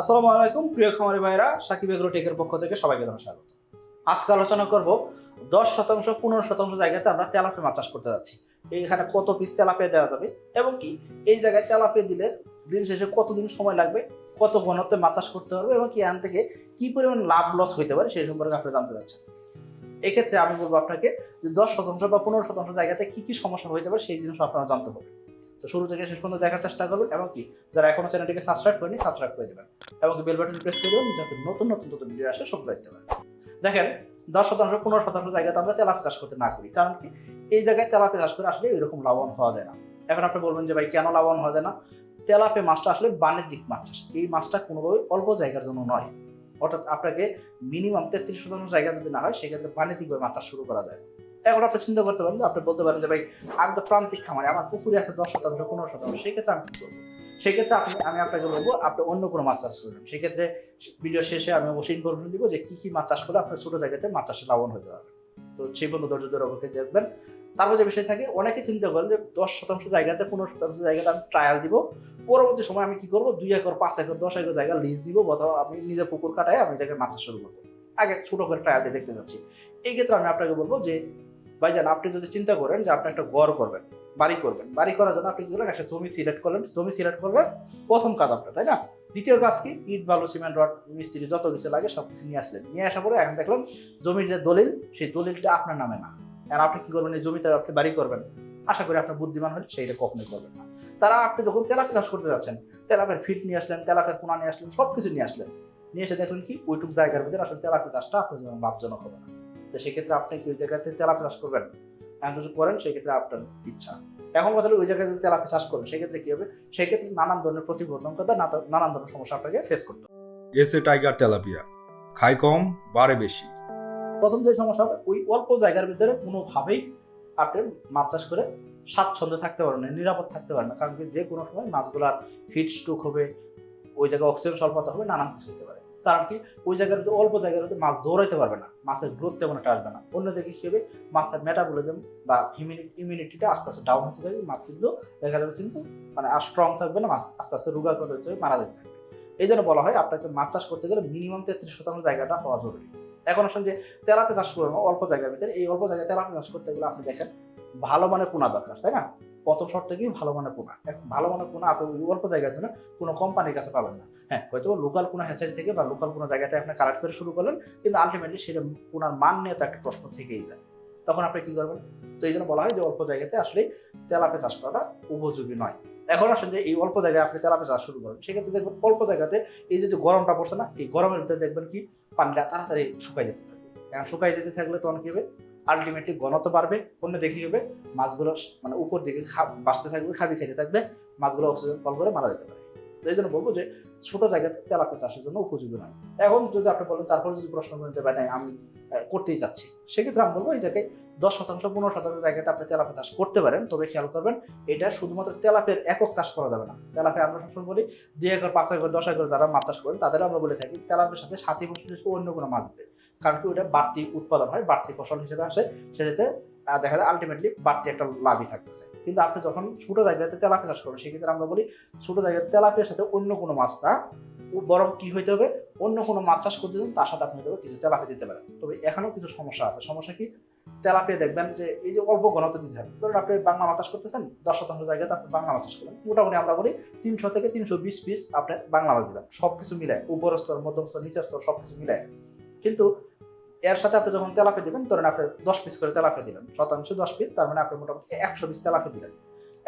আসসালামু আলাইকুম, প্রিয় খামারি ভাইরা সাকিব এগ্রো টেকের পক্ষ থেকে সবাইকে জানাই স্বাগত। আজকে আলোচনা করব দশ শতাংশ, পনেরো শতাংশ জায়গাতে আমরা তেলাপে মাছ চাষ করতে যাচ্ছি। এইখানে কত পিস তেলাপে দেওয়া যাবে এবং কি এই জায়গায় তেলাপে দিলে দিন শেষে কতদিন সময় লাগবে, কত ঘনত্বে মাছ চাষ করতে হবে এবং কি এখান থেকে কি পরিমাণ লাভ লস হইতে পারে সেই সম্পর্কে আপনি জানতে চাচ্ছেন। এক্ষেত্রে আমি বলব আপনাকে যে দশ শতাংশ বা পনেরো শতাংশ জায়গাতে কি কি সমস্যা হইতে পারে সেই জিনিস আপনারা জানতে হবে। তো শুরু থেকে শেষ পর্যন্ত দেখার চেষ্টা করবেন এবং কি, যারা এখনও চ্যানেলটিকে সাবস্ক্রাইব করেনি সাবস্ক্রাইব করে দেবেন এবং বেল বাটন প্রেস করে দেবেন যাতে নতুন নতুন নতুন ভিডিও আসে সব দেখতে পারেন। দেখেন, দশ শতাংশ, পনেরো শতাংশ জায়গাতে আমরা তেলাপি চাষ করতে না করি। কারণ কি, এই জায়গায় তেলাপি চাষ করে আসলে এরকম লাভবান হওয়া যায় না। এখন আপনি বলবেন যে, ভাই, কেন লাভবান হওয়া যায় না? তেলাপে মাছটা আসলে বাণিজ্যিক মাছ চাষ। এই মাছটা কোনোভাবে অল্প জায়গার জন্য নয়। অর্থাৎ আপনাকে মিনিমাম তেত্রিশ শতাংশ জায়গা যদি না হয়, সেক্ষেত্রে বাণিজ্যিকভাবে মাছ চাষ শুরু করা যায়। এখন আপনি চিন্তা করতে পারেন আপনি বলতে পারেন যে, ভাই, আমি তো প্রান্তিক খামারে, আমার পুকুরে আছে দশ শতাংশ, পনেরো শতাংশ। সেক্ষেত্রে আমি কি করব? সেক্ষেত্রে আপনি, আমি আপনাকে বলব, আপনি অন্য কোনো মাছ চাষ করবেন। সেক্ষেত্রে ভিডিও শেষে আমি অবশ্যই ইনফরমেশন দিব যে, কী কী মাছ চাষ করলে আপনার ছোটো জায়গাতে মাছ চাষে লাভবান হতে পারবে তো সেই বন্ধু ধৈর্য ধরে অবশ্যই দেখবেন। তারপর যে বিষয় থাকে, অনেকে চিন্তা করেন যে, দশ শতাংশ জায়গাতে, পনেরো শতাংশ জায়গাতে আমি ট্রায়াল দিব। পরবর্তী সময় আমি কি করব? দুই একর, পাঁচ একর, দশ একর জায়গা লিজ দিব, অথবা আমি নিজের পুকুর কাটায় আমি মাছ চাষ শুরু করব। আগে ছোটো করে ট্রায়াল দিয়ে দেখতে যাচ্ছি। এই ক্ষেত্রে আমি আপনাকে বলব যে ভাইজান আপনি যদি চিন্তা করেন যে আপনি একটা ঘর করবেন, বাড়ি করবেন, বাড়ি করার জন্য আপনি কি করলেন একটা জমি সিলেক্ট করলেন, জমি সিলেক্ট করবেন প্রথম কাজ আপনার, তাই না? দ্বিতীয় কাজ কি? ইট, বালু, সিমেন্ট, রড, মিস্ত্রি যত কিছু লাগে সব কিছু নিয়ে আসলেন। নিয়ে আসার পরে এখন দেখলেন জমির যে দলিল, সেই দলিলটা আপনার নামে না। আর আপনি কি করবেন? এই জমিতে আপনি বাড়ি করবেন। আশা করি আপনার বুদ্ধিমান হলে সেইটা কখনোই করবেন না। তারা আপনি যখন তেলাপি চাষ করতে যাচ্ছেন তেলাপের ফিট নিয়ে আসলেন তেলাপের পোনা নিয়ে আসলেন সব কিছু নিয়ে আসলেন। নিয়ে এসে দেখলেন কি? ওইটুক জায়গার ভিতরে আসলে তেলাপি চাষটা আপনার জন্য লাভজনক হবে না। তো সেক্ষেত্রে আপনি কি ওই জায়গাতে তেলাপি চাষ করবেন এখন যদি করেন সেক্ষেত্রে আপনার ইচ্ছা। এখন কথা হলো ওই জায়গায় যদি তেলাপি চাষ করেন সেক্ষেত্রে কি হবে? সেক্ষেত্রে নানান ধরনের প্রতিবন্ধকতা নানান ধরনের সমস্যা আপনাকে ফেস করতে হবে। এসে টাইগার তেলাপিয়া। খায় কম বাড়ে বেশি। প্রথম যে সমস্যা হবে ওই অল্প জায়গার ভিতরে কোনোভাবেই আপনি মাছ চাষ করে স্বাচ্ছন্দ্যে থাকতে পারবেন না নিরাপদ থাকতে পারবেন না। কারণ কি যে কোনো সময় মাছগুলার হিট স্ট্রোক হবে ওই জায়গায় অক্সিজেন স্বল্পতা হবে নানান কিছু হতে পারে। কারণ কি? ওই জায়গার ভিতরে অল্প জায়গার মধ্যে মাছ দৌড়াইতে পারবে না। মাছের গ্রোথ তেমন একটা আসবে না। অন্যদিকে কি হবে? মাছের মেটাবলিজম বা ইমিউনিটিটা আস্তে আস্তে ডাউন হতে থাকবে। মাছ কিন্তু, দেখা যাবে কিন্তু মানে আর স্ট্রং থাকবে না। মাছ আস্তে আস্তে রোগাক্রান্ত হতে মারা যেতে থাকবে। এই জন্য বলা হয় আপনাকে মাছ চাষ করতে গেলে মিনিমাম তেত্রিশ শতাংশ জায়গাটা হওয়া জরুরি। এখন আসলে যে তেলাপে চাষ করব অল্প জায়গার ভিতরে। এই অল্প জায়গায় তেলাপে চাষ করতে গেলে আপনি দেখেন ভালো মানের পোনা দরকার, তাই না? প্রথম শর্ত কি? ভালো মানের পোনা ভালো মানের পোনা আপনি অল্প জায়গার জন্য কোনো কোম্পানির কাছে পাবেন না। হ্যাঁ হয়তো লোকাল কোনো হ্যাচারি থেকে বা লোকাল কোনো জায়গাতে আপনি কালেক্ট করে শুরু করলেন, কিন্তু আলটিমেটলি সেটা পোনার মান নিয়ে তো একটা প্রশ্ন থেকেই যায়। তখন আপনি কি করবেন? তো এই জন্য বলা হয় যে অল্প জায়গাতে আসলে তেলাপে চাষ করাটা উপযোগী নয়। এখন আসেন যে এই অল্প জায়গায় আপনি তেলাপে চাষ শুরু করেন, সেক্ষেত্রে দেখবেন অল্প জায়গাতে এই যে যে গরমটা পড়ছে না, এই গরমের ভিতরে দেখবেন কি? পানিটা তাড়াতাড়ি শুকাই যেতে থাকবে এখন শুকাই যেতে থাকলে তখন কি হবে? আলটিমেটলি ঘনত্ব বাড়বে অন্য দেখি হবে মাছগুলো মানে উপর দিকে বাঁচতে থাকবে, খাবি খেতে থাকবে, মাছগুলো অক্সিজেন কল করে মারা যেতে পারে। তো এই জন্য বলব যে ছোট জায়গাতে তেলাপি চাষের জন্য উপযোগী নয়। এখন যদি আপনি বলেন, তারপরে যদি প্রশ্ন করেন যে, ভাই আমি করতেই চাচ্ছি সেক্ষেত্রে আমি বলব, এই জায়গায় দশ শতাংশ, পনেরো শতাংশ জায়গাতে আপনি তেলাপি চাষ করতে পারেন। তবে খেয়াল করবেন, এটা শুধুমাত্র তেলাপের একক চাষ করা যাবে না। তেলাপে আমরা সবসময় বলি, দুই একর, পাঁচ একর, দশ একর যারা মাছ চাষ করেন তাদের আমরা বলে থাকি, তেলাপের সাথে সাথী ফসল অন্য কোনো মাছ দিতে। কারণ কি ওটা বাড়তি উৎপাদন হয়, বাড়তি ফসল হিসেবে আসে, সেটাতে দেখা যায় আলটিমেটলি বাড়তি একটা লাভই থাকতেছে। কিন্তু আপনি যখন ছোটো জায়গাতে তেলাপি চাষ করবেন সেক্ষেত্রে আমরা বলি ছোটো জায়গাতে তেলাপিয়ার সাথে অন্য কোনো মাছ না। বরং কী হইতে হবে? অন্য কোনো মাছ চাষ করতে চান তার সাথে আপনি হয়তো কিছু তেলাপি দিতে পারেন। তবে এখানেও কিছু সমস্যা আছে। সমস্যা কি? তেলাপিয়া দেখবেন যে এই যে অল্প ঘনত্ব দিতে হবে ধরুন আপনি বাংলা মাছ চাষ করতেছেন, দশ শতাংশ জায়গাতে আপনি বাংলা মাছ চাষ করলেন। মোটামুটি আমরা বলি তিনশো থেকে তিনশো বিশ পিস আপনি বাংলা মাছ দিবেন। সব কিছু মিলায় উপর স্তর মধ্যম স্তর নিচের স্তর সব কিছু মিলায়। কিন্তু এর সাথে আপনি যখন তেলাপি দিবেন, ধরেন আপনি দশ পিস করে তেলাপি দিলেন, শতাংশ দশ পিস তার মানে আপনি মোটামুটি একশো পিস তেলাপি দিলেন।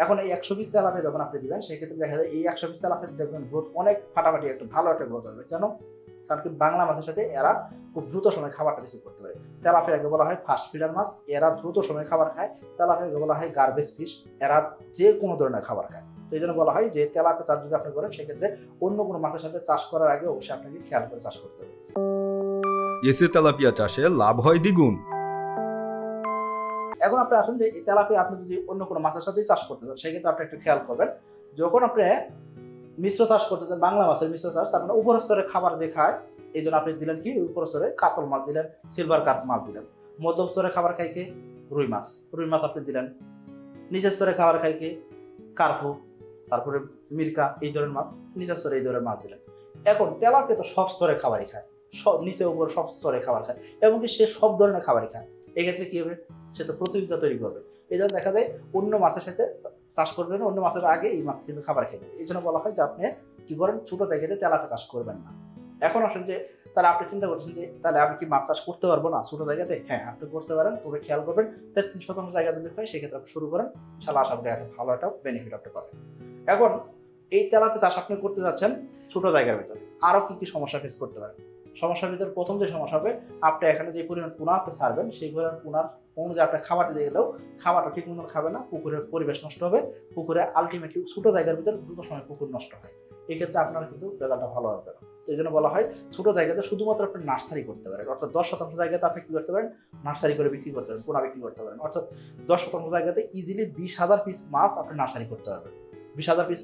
এখন এই একশো পিস তেলাপি যখন আপনি দিবেন, সেক্ষেত্রে দেখা যায় এই একশো পিস তেলাপি দেখবেন গ্রোথ অনেক ফাটাফাটি একটা ভালো একটা গ্রোথ হবে। কেন? কারণ কি বাংলা মাছের সাথে এরা খুব দ্রুত সময় খাবারটা রিসিভ করতে পারে। তেলাপিয়াকে বলা হয় ফাস্ট ফিডার মাছ, এরা দ্রুত সময় খাবার খায়। তেলাপিয়াকে বলা হয় গার্বেজ ফিশ এরা যে কোনো ধরনের খাবার খায়। তো এই জন্য বলা হয় যে তেলাপি চাষ যদি আপনি করেন, সেক্ষেত্রে অন্য কোনো মাছের সাথে চাষ করার আগে অবশ্যই আপনাকে খেয়াল করে চাষ করতে হবে। এসে তেলাপিয়া চাষে লাভ হয় দ্বিগুণ। এখন আপনি আসেন যে এই তেলাপি আপনি যদি অন্য কোনো মাছের সাথেই চাষ করতে চান, সেক্ষেত্রে আপনি একটু খেয়াল করবেন, যখন আপনি মিশ্র চাষ করতে চান, বাংলা মাছের মিশ্র চাষ, তার মানে উপর স্তরে খাবার যে খায়, এই জন্য আপনি দিলেন কি উপর স্তরে কাতল মাছ দিলেন সিলভার কাপ মাছ দিলেন। মধ্যম স্তরে খাবার খাই কে? রুই মাছ। রুই মাছ আপনি দিলেন। নিচের স্তরে খাবার খাই কে? কার্পু, তারপরে মির্কা, এই ধরনের মাছ, নিচের স্তরে এই ধরনের মাছ দিলেন। এখন তেলাপিয়া তো সব স্তরে খাবারই খায়। সব নিচে উপর সব স্তরে খাবার খায়। এমনকি সে সব ধরনের খাবারই খায়। এক্ষেত্রে কি হবে? সে তো প্রতিযোগিতা তৈরি করবে। এই জন্য দেখা যায় অন্য মাছের সাথে চাষ করবেন অন্য মাছের আগে এই মাছ কিন্তু খাবার খেয়ে। এই জন্য বলা হয় যে আপনি কি করেন, ছোট জায়গাতে তেলাপিয়া চাষ করবেন না। এখন আসেন যে, তাহলে আপনি চিন্তা করছেন যে, তাহলে আমি কি মাছ চাষ করতে পারব না ছোট জায়গাতে? হ্যাঁ আপনি করতে পারেন, তবে খেয়াল করবেন তেত্রিশ শতাংশ জায়গা যদি হয়, সেক্ষেত্রে আপনি শুরু করেন। ইনশাল্লাহ আশা করি একটা ভালো একটা বেনিফিট আপনি পাবেন। এখন এই তেলাপি চাষ আপনি করতে যাচ্ছেন ছোট জায়গার ভিতরে। আরও কি কি সমস্যা ফেস করতে পারেন? সমস্যার ভিতরে প্রথম যে সমস্যা হবে, আপনি এখানে যে পরিমাণ পোনা আপনি ছাড়বেন, সেই পরিমাণ পোনার অনুযায়ী আপনি খাবার দিতে গেলেও খাবারটা ঠিক মতন খাবে না, পুকুরের পরিবেশ নষ্ট হবে, পুকুরে আলটিমেটলি ছোট জায়গার ভিতরে দ্রুত সময় পুকুর নষ্ট হয়। এক্ষেত্রে আপনার কিন্তু রেজাল্টটা ভালো হবে না। এই জন্য বলা হয়, ছোটো জায়গাতে শুধুমাত্র আপনি নার্সারি করতে পারেন। অর্থাৎ দশ শতাংশ জায়গাতে আপনি কী করতে পারেন? নার্সারি করে বিক্রি করতে পারেন, পোনা বিক্রি করতে পারেন। অর্থাৎ দশ শতাংশ জায়গাতে ইজিলি বিশ হাজার পিস মাছ আপনি নার্সারি করতে পারবেন। বিশ হাজার পিস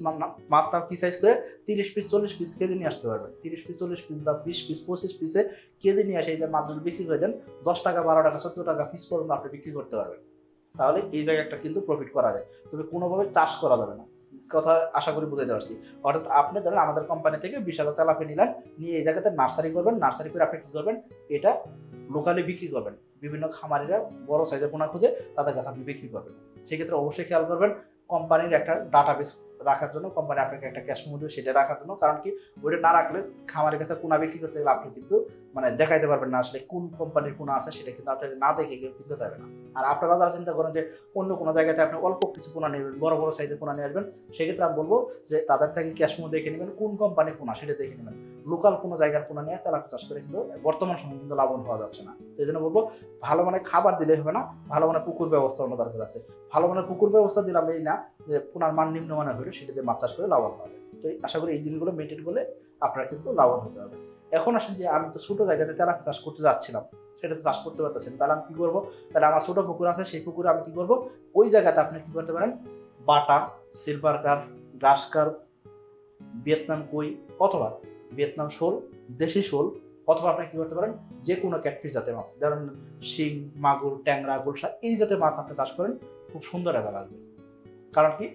মাছ তাও কি সাইজ করে? তিরিশ পিস চল্লিশ পিস কেজি নিয়ে আসতে পারবেন তিরিশ পিস চল্লিশ পিস বা বিশ পিস পঁচিশ পিসে কেজি নিয়ে আসে এইটা মাছ যদি বিক্রি করে দেন, দশ টাকা, বারো টাকা চোদ্দ টাকা পিস পর্যন্ত আপনি বিক্রি করতে পারবেন। তাহলে এই জায়গাটা কিন্তু প্রফিট করা যায়। তবে কোনোভাবে চাষ করা যাবে না। কথা আশা করি বুঝাইতে পারছি। অর্থাৎ আপনি ধরেন আমাদের কোম্পানি থেকে বিশ হাজার তেলাপি নিলেন, নিয়ে এই জায়গাতে নার্সারি করবেন নার্সারি করে আপনি কী করবেন? এটা লোকালি বিক্রি করবেন। বিভিন্ন খামারিরা বড় সাইজের পোনা খুঁজে তাদের কাছে আপনি বিক্রি করবেন। সেক্ষেত্রে অবশ্যই খেয়াল করবেন কোম্পানির একটা ডাটাবেস রাখার জন্য কোম্পানি আপনাকে একটা ক্যাশ মূল্য সেটা রাখার জন্য। কারণ কি, ওইটা না রাখলে খামারের কাছে পোনা বিক্রি করতে গেলে আপনি কিন্তু মানে দেখাইতে পারবেন না আসলে কোন কোম্পানির পোনা আছে, সেটা কিন্তু আপনাকে না দেখে কেউ কিনতে চাইবে না। আর আপনারা যারা চিন্তা করেন যে অন্য কোনো জায়গাতে আপনি অল্প কিছু পোনা নেবেন বড় বড় সাইজের পোনা নিয়ে আসবেন, সেক্ষেত্রে আমি বলব যে তাদের থেকে ক্যাশ মূল্য দেখে নেবেন, কোন কোম্পানির পোনা সেটা দেখে নেবেন। লোকাল কোনো জায়গার পোনা নিয়ে তেলাপি চাষ করে কিন্তু বর্তমান সময় কিন্তু লাভবান হওয়া যাচ্ছে না। এই জন্য বলব, ভালো মানে খাবার দিলে হবে না, ভালো মানে পুকুর ব্যবস্থা অন্য দরকার আছে। ভালো মানে পুকুর ব্যবস্থা দিলাম এই না, যে পোনার মান নিম্নমানের হলে সেটাতে মাছ চাষ করে লাভবান হবে। তো আশা করি এই জিনিসগুলো মেনটেন করলে আপনার কিন্তু লাভবান হতে হবে। এখন আসেন যে আমি তো ছোটো জায়গাতে তেলাপি চাষ করতে যাচ্ছিলাম, সেটাতে চাষ করতে পারতেছি। তাহলে আমি কী করব? তাহলে আমার ছোটো পুকুর আছে, সেই পুকুরে আমি কী করব? ওই জায়গাতে আপনি কী করতে পারেন? বাটা সিলভার কার গ্রাস কার ভিয়েতনাম কই অথবা ভিয়েতনাম শোল, দেশি শোল অথবা আপনি কী করতে পারেন যে কোনো ক্যাটফিস জাতের মাছ, ধরেন শিং, মাগুর, ট্যাংরা গুলশা এই জাতের মাছ আপনি চাষ করেন, খুব সুন্দর রেজাল্ট আসবে। কারণ কি,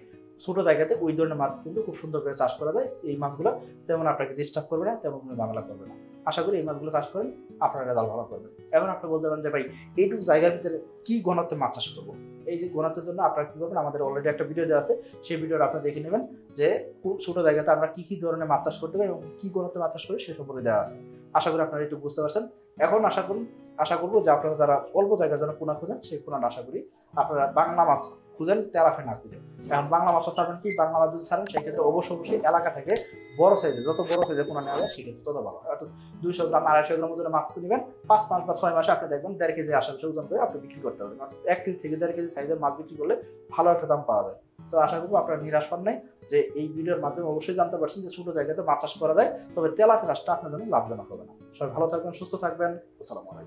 ছোটো জায়গাতে ওই ধরনের মাছ কিন্তু খুব সুন্দর করে চাষ করা যায়, এই মাছগুলো তেমন আপনাকে ডিস্টার্ব করবে না, তেমন কোনো ঝামেলা করবে না। আশা করি এই মাছগুলো চাষ করেন, আপনার রেজাল্ট ভালো করবেন এখন আপনি বলতে পারেন যে, ভাই, এইটুকু জায়গার ভিতরে কী ঘনত্বে মাছ চাষ করব? এই যে ঘনত্বের জন্য আপনারা কী করবেন, আমাদের অলরেডি একটা ভিডিও দেওয়া আছে, সেই ভিডিওটা আপনি দেখে নেবেন, যে খুব ছোটো জায়গাতে আমরা কী কী ধরনের মাছ চাষ করতে পারি এবং কী ঘনত্বে মাছ চাষ করি, সে সম্পর্কে দেওয়া আছে। আশা করি আপনারা একটু বুঝতে পারছেন। এখন আশা করুন, আশা করব যে আপনারা যারা অল্প জায়গার জন্য পোনা খুঁজেন, সেই পোনাটা আশা করি আপনারা বাংলা মাছ খুঁজেন, তেলাফে না খুঁজেন। এখন বাংলা মাছটা ছাড়বেন কি? বাংলা মাছ যদি ছাড়েন, সেক্ষেত্রে অবশ্যই অবশ্যই এলাকা থেকে বড় সাইজে যত বড় সাইজে পোনা নেওয়া যায়, সেক্ষেত্রে তত ভালো। হয় অর্থাৎ দুইশো গ্রাম, আড়াইশো গ্রাম ওজনের মাছ নেবেন, পাঁচ মাস বা ছয় মাসে আপনি দেখবেন দেড় কেজি আশেপাশে ওজন করে আপনি বিক্রি করতে পারবেন। অর্থাৎ এক কেজি থেকে দেড় কেজি সাইজের মাছ বিক্রি করলে ভালো একটা দাম পাওয়া যায়। তো আশা করব আপনারা নিরাশ পান নাই। যে এই ভিডিওর মাধ্যমে অবশ্যই জানতে পারছেন যে ছোটো জায়গাতে মাছ চাষ করা যায়, তবে তেলাফি চাষটা আপনার জন্য লাভজনক হবে না। সবাই ভালো থাকবেন, সুস্থ থাকবেন। আসসালামু আলাইকুম।